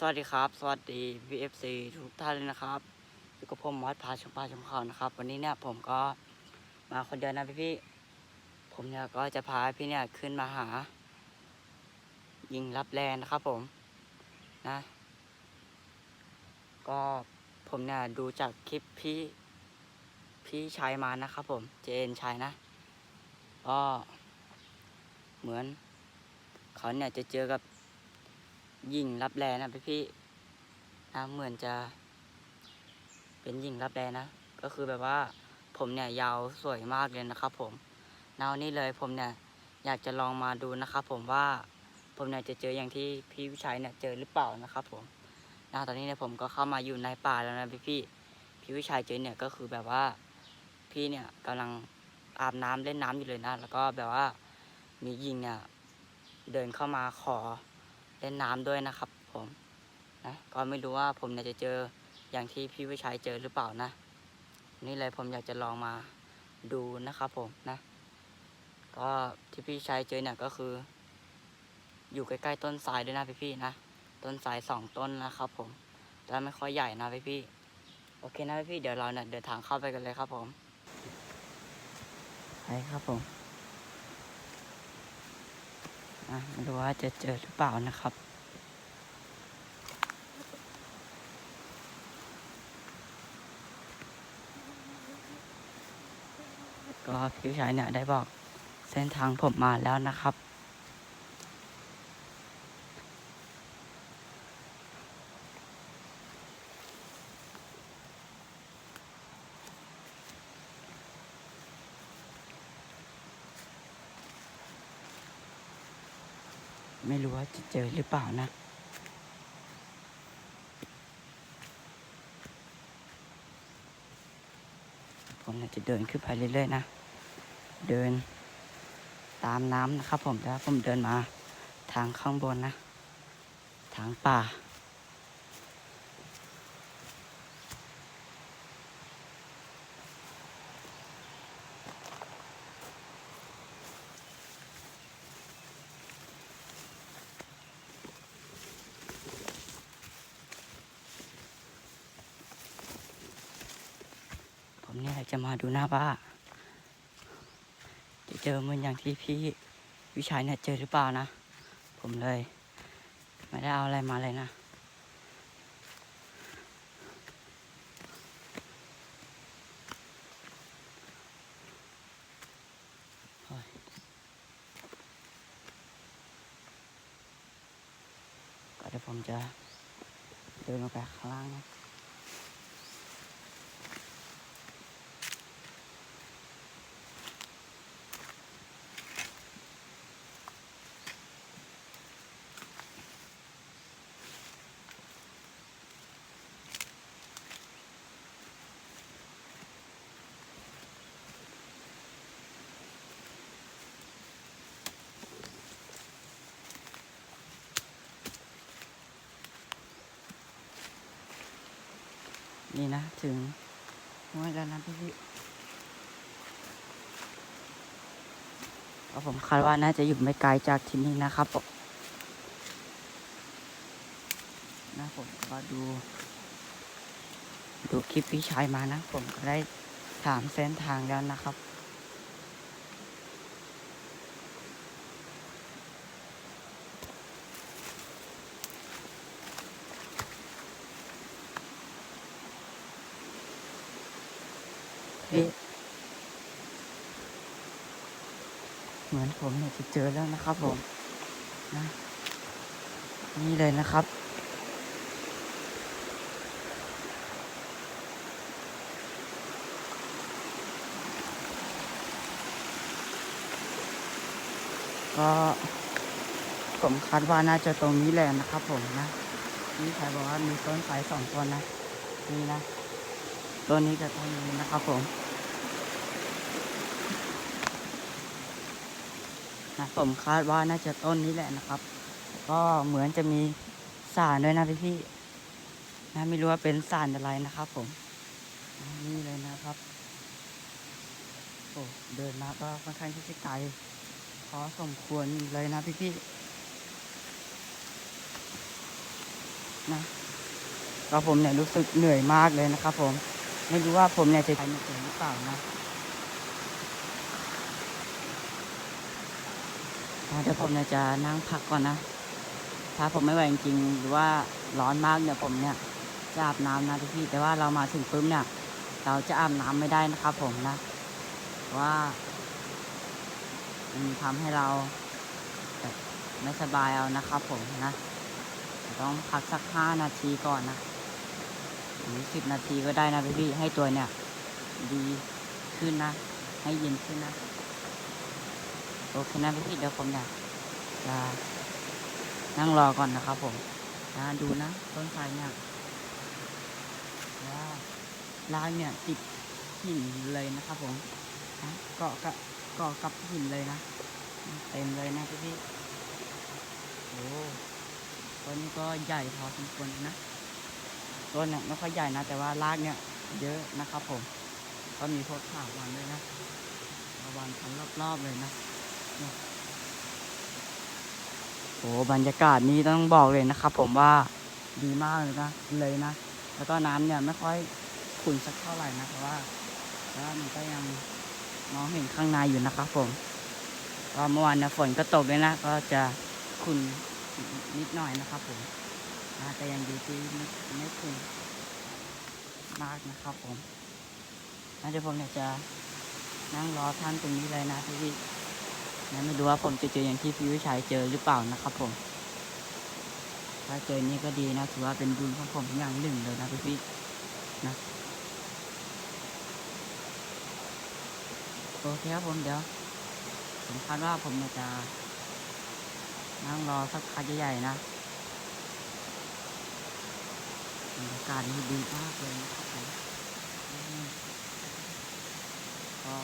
สวัสดีครับ สวัสดี VFC ทุกท่านเลยนะครับอยู่กับผมมอสพาชมปาชมเขานะครับ วันนี้เนี่ยผมก็มาคนเดียวนะพี่พี่ๆผมเนี่ยก็จะพาพี่เนี่ยขึ้นมาหา ยิงรับแลนะครับผมนะ ก็ผมเนี่ยดูจากคลิปพี่พี่ชายมานะครับผมเจนชายนะก็เหมือนเขาเนี่ยจะเจอกับ ยิงรับแลนะพี่พี่ๆนะเหมือนจะ เป็นยิงรับแลนะ ก็คือแบบว่าผมเนี่ยยาวสวยมากเลยนะครับ ผมแนวนี้เลยผมเนี่ยอยากจะลองมาดูนะครับ ผมว่าผมเนี่ยจะเจออย่างที่พี่วิชัยเนี่ยเจอหรือเปล่านะครับ ผมนะตอนนี้เนี่ยผมก็เข้ามาอยู่ในป่าแล้วนะพี่พี่ๆพี่วิชัยเจอเนี่ยก็คือแบบว่าพี่เนี่ยกำลังอาบน้ำเล่นน้ำอยู่เลยนะ แล้วก็แบบว่ามียิงเนี่ยเดินเข้ามาขอ เล่นน้ำด้วยนะครับ ผมนะก็ไม่รู้ว่าผมเนี่ยจะเจออย่างที่พี่วิชัยเจอหรือเปล่านะ นี่เลยผมอยากจะลองมาดูนะครับผมนะ ก็ที่พี่ชัยเจอเนี่ยก็คือ อยู่ใกล้ๆต้นทรายด้วยนะพี่ๆนะต้นทรายสองต้นนะครับ ผมแต่ไม่ค่อยใหญ่นะพี่ๆโอเคนะพี่ๆเดี๋ยวเราเนี่ยเดินทางเข้าไปกันเลยครับผมไปครับผม ดูว่าจะเจอหรือเปล่านะครับ ก็พี่ชายเนี่ยได้บอกเส้นทางผมมาแล้วนะครับ จะเจอหรือเปล่านะผมจะเดินขึ้นไปเรื่อยๆนะ เดินตามน้ำนะครับผมแล้วผมเดินมาทางข้างบนนะ ทางป่า ผมเนี่ยอยากจะมาดูหน้าบ้า จะเจอเหมือนอย่างที่พี่วิชัยเนี่ยเจอหรือเปล่านะ ผมเลย ไม่ได้เอาอะไรมาเลยนะก็เดี๋ยวผมจะเดินลงไปข้างล่างนะ นี่นะ ถึงห้วยแล้วนะพี่พี่ก็ผมคาดว่าน่าจะอยู่ไม่ไกลจากที่นี่นะครับผมนะผมก็ดู ดูคลิปพี่ชายมานะ ผมก็ได้ถามเส้นทางแล้วนะครับ พี่เหมือน ผมเนี่ยจะเจอแล้วนะครับผมนะนี่เลยนะครับ ก็ผมคาดว่าน่าจะตรงนี้แหละนะครับผมนะนี่ใครบอกว่ามีต้นไทรสองต้นนะนี่นะต้นนี้กับต้นนี้นะครับผม นะผมคาดว่าน่าจะต้นนี้แหละนะครับ ก็เหมือนจะมีสารด้วยนะพี่พี่ๆนะไม่รู้ว่าเป็นสารอะไรนะครับผมนี่เลยนะครับโอ้เดินมาก็ค่อนข้างที่จะไกลพอสมควรเลยนะพี่พี่ๆนะก็ผมเนี่ยรู้สึกเหนื่อยมากเลยนะครับผมไม่รู้ว่าผมเนี่ยจะใช้ไม่ถึงหรือเปล่านะอ่า เดี๋ยวผมเนี่ยจะนั่งพักก่อนนะถ้าผมไม่ไหวจริงๆหรือว่าร้อนมากเนี่ยผมเนี่ยจะอาบน้ำนะทุกพี่แต่ว่าเรามาถึงปุ๊บเนี่ย เราจะอาบน้ำไม่ได้นะครับผมนะเพราะว่ามันทำให้เราไม่สบายเอานะครับผมนะต้องพักสักห้านาทีก่อนนะหรือสิบนาทีก็ได้นะพี่ให้ตัวเนี่ย ดีขึ้นนะ ให้เย็นขึ้นนะ โอเคนะพี่พี่เดี๋ยวผมเนี่ยจะนั่งรอก่อนนะครับผมนะดูนะ ต้นไทรเนี่ยว้าวรากเนี่ยติดหินเลยนะครับผมนะเกาะกับเกาะกับหินเลยนะ เต็มเลยนะพี่พี่โอ้ต้นนี้ก็ใหญ่พอสมควรนะต้นเนี่ยไม่ค่อยใหญ่นะ แต่ว่ารากเนี่ย เยอะนะครับผม ก็มีพวกข่าววันด้วยนะวันทั้งรอบๆเลยนะ โอ้บรรยากาศนี้ต้องบอกเลยนะครับ ผมว่าดีมากเลยนะเลยนะ แล้วก็น้ำเนี่ยไม่ค่อยขุ่นสักเท่าไหร่นะเพราะว่าแต่ว่ามันก็ยังมองเห็นข้างในอยู่นะครับผมก็เมื่อวานเนี่ยฝนก็ตกเลยนะ ก็จะขุ่นนิดหน่อยนะครับผมนะแต่ยังดีที่ไม่ไม่ขุ่นมากนะครับผมนะเดี๋ยวผมเนี่ยจะนั่งรอท่านตรงนี้เลยนะพี่พี่ นะไม่รู้ว่าผมจะเจออย่างที่พี่วิชัยเจอหรือเปล่านะครับผม ถ้าเจอนี่ก็ดีนะถือว่าเป็นบุญของผมอย่างหนึ่งเลยนะพี่พี่ๆนะโอเคครับผมเดี๋ยวผมคาดว่าผมจะนั่งรอสักพักใหญ่ๆนะบรรยากาศนี่ดีมากเลยนะครับผมอืมก็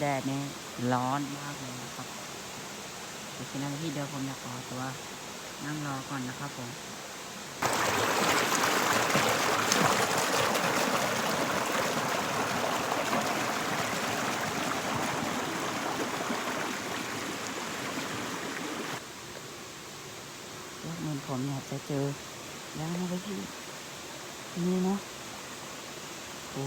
แดดนี่ร้อนมากเลยนะครับโอเคนะพี่เดียวผมจะขอตัวนั่งรอก่อนนะครับผมแล้วเหมือนผมเนี่ยจะเจอแล้วนะพี่นี่นะโอ้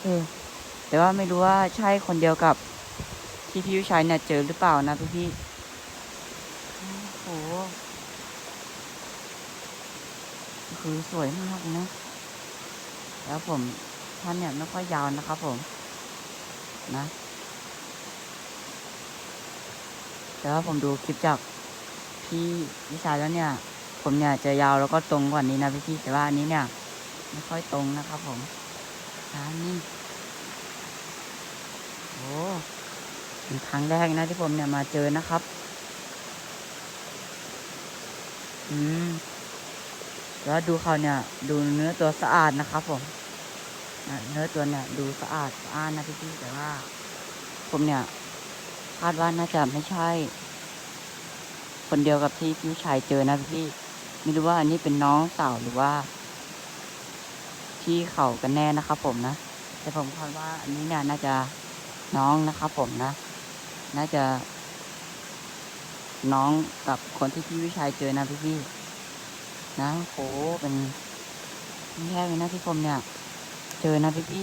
เออ แต่ว่าไม่รู้ว่าใช่คนเดียวกับที่พี่วิชัยเนี่ยเจอหรือเปล่านะพี่พี่โอ้โหคือสวยมากนะ แล้วผมท่านเนี่ยไม่ค่อยยาวนะครับผม นะ แต่ว่าผมดูคลิปจากพี่วิชัยแล้วเนี่ย ผมเนี่ยจะยาวแล้วก็ตรงกว่านี้นะพี่พี่แต่ว่าอันนี้เนี่ย ไม่ค่อยตรงนะครับผมานี่โอ้เป็นครั้งแรกนะที่ผมเนี่ยมาเจอนะครับ อืม แล้วดูเขาเนี่ย ดูเนื้อตัวสะอาดนะครับผม เนื้อตัวเนี่ย ดูสะอาดสะอาดนะพี่ๆแต่ว่า ผมเนี่ยคาดว่าน่าจะไม่ใช่ คนเดียวกับที่พี่ชายเจอนะพี่ ไม่รู้ว่าอันนี้เป็นน้องสาวหรือว่า พี่เขากันแน่นะครับผมนะ แต่ผมคาดว่าอันนี้เนี่ยน่าจะน้องนะครับผมนะ น่าจะ น้องกับคนที่พี่วิชัยเจอนะพี่พี่ๆนะโหเป็นครั้งแรกเลยนะที่ผมเนี่ย เจอนะพี่พี่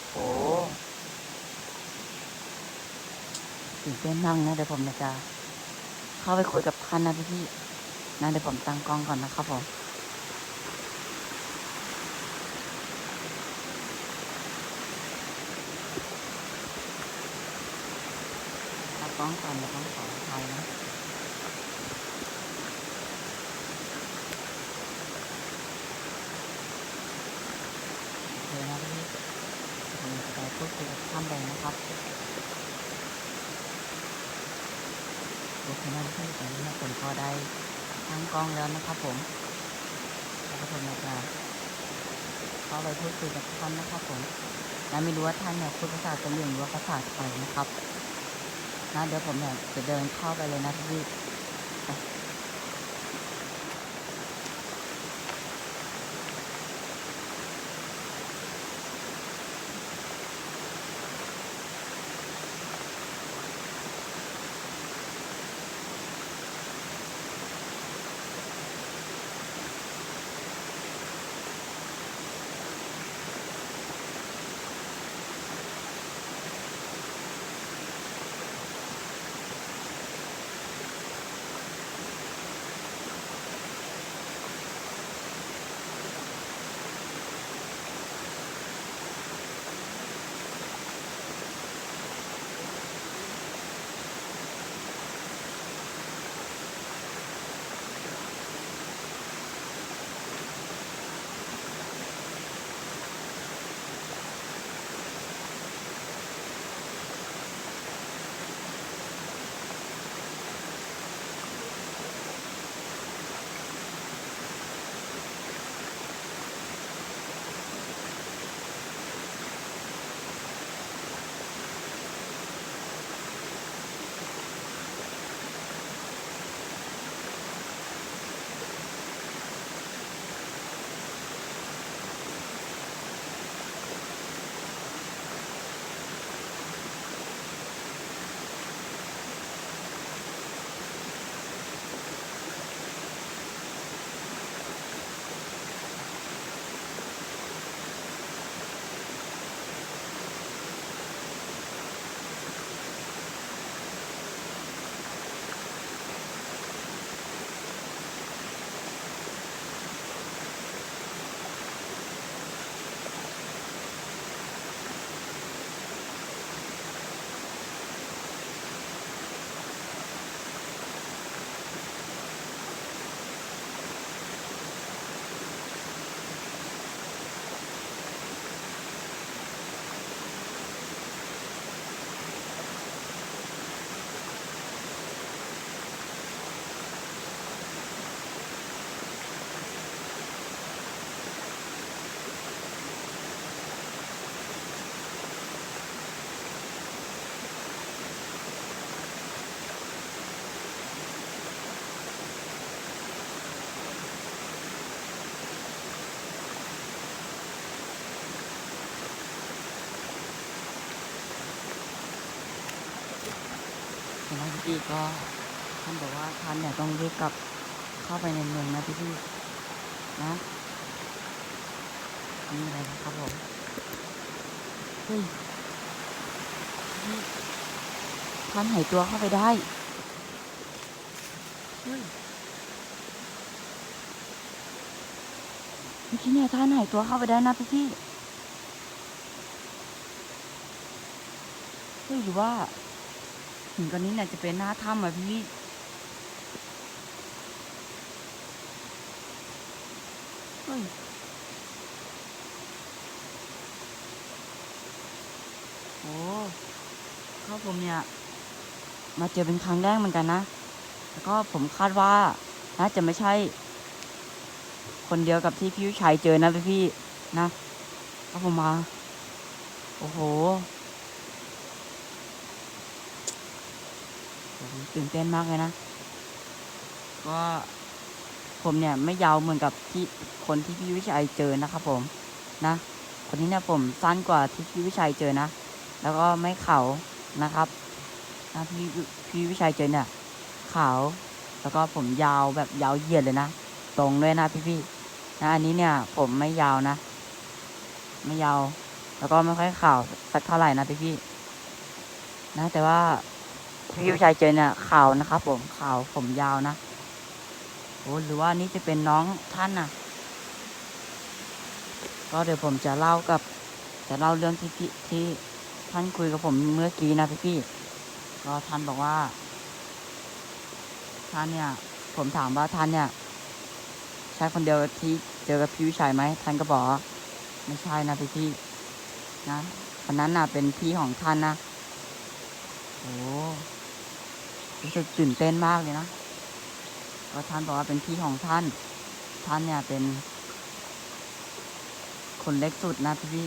ๆโอ้ตื่นเต้นมากนะเดี๋ยวผมจะเข้าไปคุยกับท่านนะพี่พี่ นะเดี๋ยวผมตั้งกล้องก่อนนะครับผมถ้ากล้องก่อนเดี๋ยวต้องขออภัยนะโอเคนะพี่ผมจะไปพูดคุยกับท่านเลยนะครับโอเคนะพี่ตอนนี้ผมก็ได้ ทั้งกล้องแล้วนะครับผมแล้วก็ผมจะเข้าไปพูดคุยกับท่านนะครับผมและไม่รู้ว่าท่านเนี่ยพูดภาษากะเหรี่ยงหรือว่าภาษาไทยนะครับนะเดี๋ยวผมเนี่ยจะเดินเข้าไปเลยนะพี่ พี่ก็ท่านบอกว่าท่านเนี่ยต้องรีบกลับเข้าไปในเมืองนะพี่พี่นะนี่อะไรนะครับผมเฮ้ยท่านหายตัวเข้าไปได้เฮ้ยเมื่อกี้เนี่ยท่านหายตัวเข้าไปได้นะพี่พี่เฮ้ยหรือว่า หินก้อนนี้เนี่ยจะเป็นหน้าถ้ำอะพี่เฮ้ยโอ้เข้าผมเนี่ย มาเจอเป็นครั้งแรกเหมือนกันนะ แล้วก็ผมคาดว่าน่าจะไม่ใช่ คนเดียวกับที่พี่วิชัยเจอนะพี่พี่ๆนะ ก็ผมมา โอ้โห ผมตื่นเต้นมากเลยนะ ก็ผมเนี่ยไม่ยาวเหมือนกับที่คนที่พี่วิชัยเจอนะครับผมนะ คนนี้เนี่ยผมสั้นกว่าที่พี่วิชัยเจอนะ แล้วก็ไม่เขานะครับนะพี่พี่วิชัยเจอเนี่ยขาว แล้วก็ผมยาวแบบยาวเหยียดเลยนะ ตรงด้วยนะพี่ๆนะอันนี้เนี่ย ผมไม่ยาวนะ ไม่ยาว แล้วก็ไม่ค่อยขาวสักเท่าไหร่นะพี่ๆนะแต่ว่า พี่ผู้ชายเจอเนี่ยขาวนะครับ ผมขาวผมยาวนะโอ้หรือว่านี่จะเป็นน้องท่านน่ะก็เดี๋ยวผมจะเล่ากับ จะเล่าเรื่องที่พี่ที่ท่านคุยกับผมเมื่อกี้นะพี่พี่ก็ท่านบอกว่า ท่านเนี่ย ผมถามว่าท่านเนี่ยใช่คนเดียวที่เจอกับพี่วิชัยไหมท่านก็บอกไม่ใช่นะพี่พี่นะคนนั้นน่ะเป็นพี่ของท่านนะโอ้ รู้สึกตื่นเต้นมากเลยนะก็ท่านบอกว่าเป็นพี่ของท่าน ท่านเนี่ยเป็น คนเล็กสุดนะพี่พี่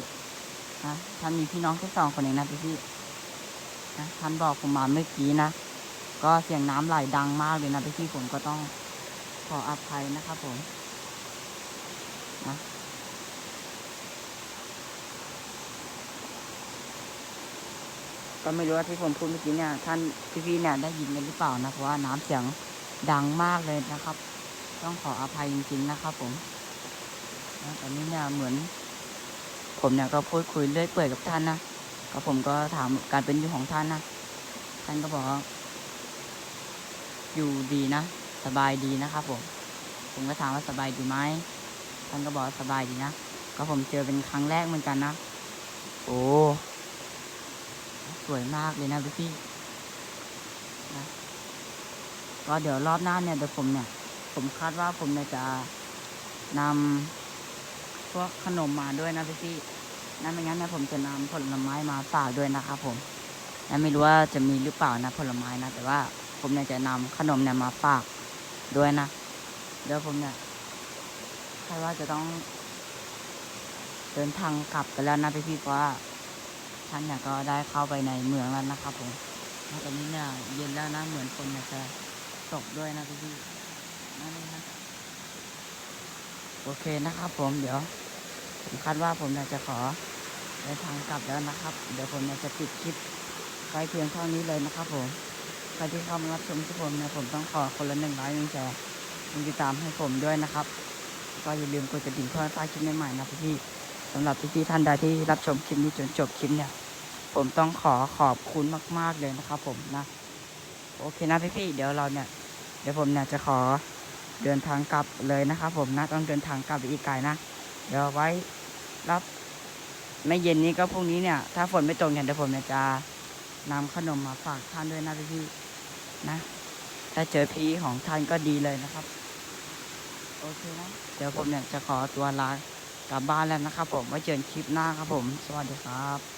นะท่านมีพี่น้องแค่สองคนเองนะพี่พี่นะท่านบอกผมมาเมื่อกี้นะก็เสียงน้ำไหลดังมากเลยนะพี่พี่ผมก็ต้องขออภัยนะครับผมนะ ก็ไม่รู้ว่าที่ผมพูดเมื่อกี้เนี่ยท่านพี่ๆเนี่ยได้ยินกันหรือเปล่านะเพราะว่าน้ำเสียงดังมากเลยนะครับ ต้องขออภัยจริง ๆ นะครับ ผมตอนนี้เนี่ยเหมือน ผมเนี่ยก็พูดคุยเรื่อยเปื่อยกับท่านนะก็ผมก็ถามการเป็นอยู่ของท่านนะท่านก็บอกอยู่ดีนะสบายดีนะครับ ผม ผมก็ถามว่าสบายดีไหมท่านก็บอกสบายดีนะก็ผมเจอเป็นครั้งแรกเหมือนกันนะ โอ้ สวยมากเลยนะพี่พี่นะก็เดี๋ยวรอบหน้าเนี่ยเดี๋ยวผมเนี่ย ผมคาดว่าผมเนี่ยจะนำพวกขนมมาด้วยนะพี่พี่นั่นไม่งั้นเนี่ยผมจะนำผลไม้มาฝากด้วยนะครับผมนั่นไม่รู้ว่าจะมีหรือเปล่านะผลไม้นะ แต่ว่าผมเนี่ยจะนำขนมเนี่ยมาฝากด้วยนะ เดี๋ยวผมเนี่ยคาดว่าจะต้องเดินทางกลับกันแล้วนะพี่พี่เพราะว่า ท่านเนี่ยก็ได้เข้าไปในเมืองแล้วนะครับผมแล้วตอนนี้เนี่ยเย็นแล้วนะเหมือนฝนจะตกด้วยนะพี่พี่ๆนั่นเองนะโอเคนะครับผมเดี๋ยวผมคาดว่าผมจะขอเดินทางกลับแล้วนะครับ เดี๋ยวผมจะปิดคลิปไว้เพียงเท่านี้เลยนะครับผมใครที่เข้ามารับชมที่ผมเนี่ยผมต้องขอคนละหนึ่งไลค์หนึ่งแชร์ติดตามให้ผมด้วยนะครับ ก็อย่าลืมกดกระดิ่งเพื่อไม่พลาดคลิปใหม่ๆนะพี่ำหรับพี่ๆท่านใดที่รับชมคลิปนี้จนจบคลิปเนี่ย ผมต้องขอขอบคุณมาก ๆเลยนะครับ ผมนะ โอเคนะพี่ๆเดี๋ยวเราเนี่ย เดี๋ยวผมเนี่ยจะขอเดินทางกลับเลยนะครับ ผมนะต้องเดินทางกลับไปอีกไกลนะเดี๋ยวไว้รับไม่เย็นนี้ก็พรุ่งนี้เนี่ย ถ้าฝนไม่ตกเนี่ยเดี๋ยวผมเนี่ยจะนำขนมมาฝากท่านด้วยนะพี่ๆนะ ถ้าเจอพี่ของท่านก็ดีเลยนะครับ โอเคนะ เดี๋ยวผมเนี่ยจะขอตัวลา กลับบ้านแล้วนะครับผมไว้เจอกันคลิปหน้าครับผม สวัสดีครับ